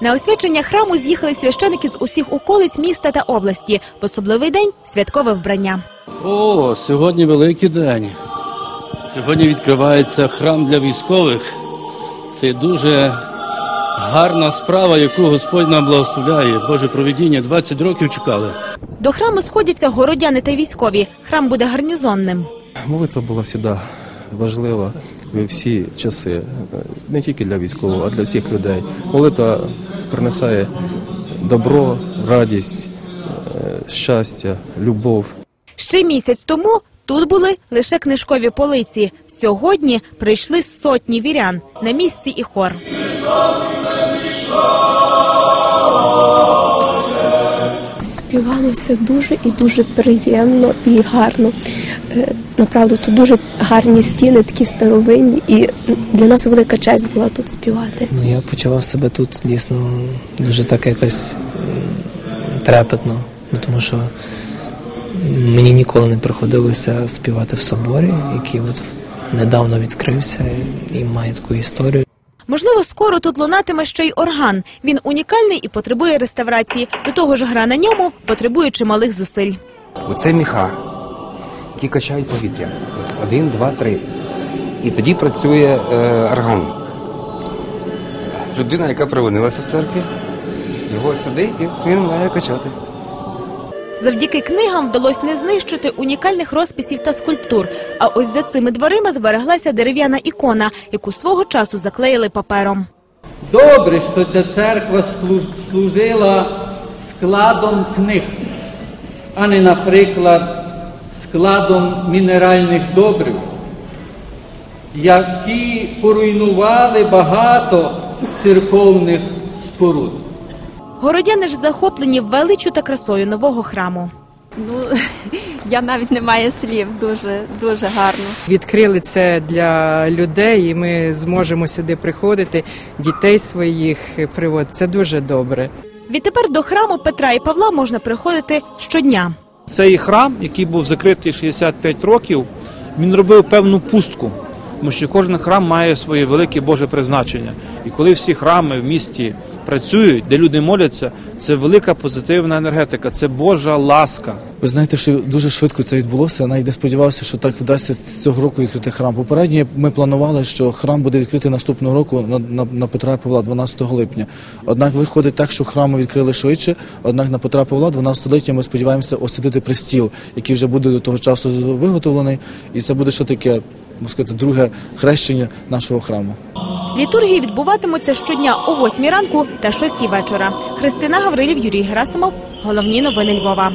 На освячення храму з'їхали священики з усіх околиць міста та області. В особливий день святкове вбрання. О, сьогодні великий день. Сьогодні відкривається храм для військових. Це дуже гарна справа, яку Господь нам благословляє. Боже провідіння 20 років чекали. До храму сходяться городяни та військові. Храм буде гарнізонним. Молитва була завжди важлива всі часи, не тільки для військового, а для всіх людей. Молитва принесає добро, радість, е, щастя, любов. Ще місяць тому тут були лише книжкові полиці. Сьогодні прийшли сотні вірян на місці і хор. Співалося дуже і дуже приємно і гарно. Е, Направду тут дуже гарні стіни, такі старовинні, і для нас велика честь була тут співати. Ну, я почував себе тут дійсно дуже так якось трепетно, ну, тому що мені ніколи не приходилося співати в соборі, який от недавно відкрився і має таку історію. Можливо, скоро тут лунатиме ще й орган. Він унікальний і потребує реставрації. До того ж, гра на ньому потребує чималих зусиль. Оце міха, які качають повітря. Один, два, три. І тоді працює е, орган. Людина, яка провинилася в церкві, його сюди і він має качати. Завдяки книгам вдалося не знищити унікальних розписів та скульптур. А ось за цими дверима збереглася дерев'яна ікона, яку свого часу заклеїли папером. Добре, що ця церква служила складом книг, а не, наприклад, складом мінеральних добрив, які поруйнували багато церковних споруд. Городяни ж захоплені величю та красою нового храму. Ну я навіть не маю слів. Дуже дуже гарно. Відкрили це для людей, і ми зможемо сюди приходити, дітей своїх приводити. Це дуже добре. Відтепер до храму Петра і Павла можна приходити щодня. Цей храм, який був закритий 65 років, він робив певну пустку, тому що кожен храм має своє велике Боже призначення. І коли всі храми в місті працюють, де люди моляться, це велика позитивна енергетика, це Божа ласка. Ви знаєте, що дуже швидко це відбулося. Навіть не сподівався, що так вдасться цього року відкрити храм. Попередньо ми планували, що храм буде відкритий наступного року на, на, на Петра Павла 12 липня. Однак виходить так, що храми відкрили швидше. Однак на Петра Павла 12 липня ми сподіваємося освятити престіл, який вже буде до того часу виготовлений, і це буде ще таке, можна сказати, друге хрещення нашого храму. Літургії відбуватимуться щодня о 8 ранку та 6 вечора. Христина Гаврилів, Юрій Герасимов. Головні новини Львова.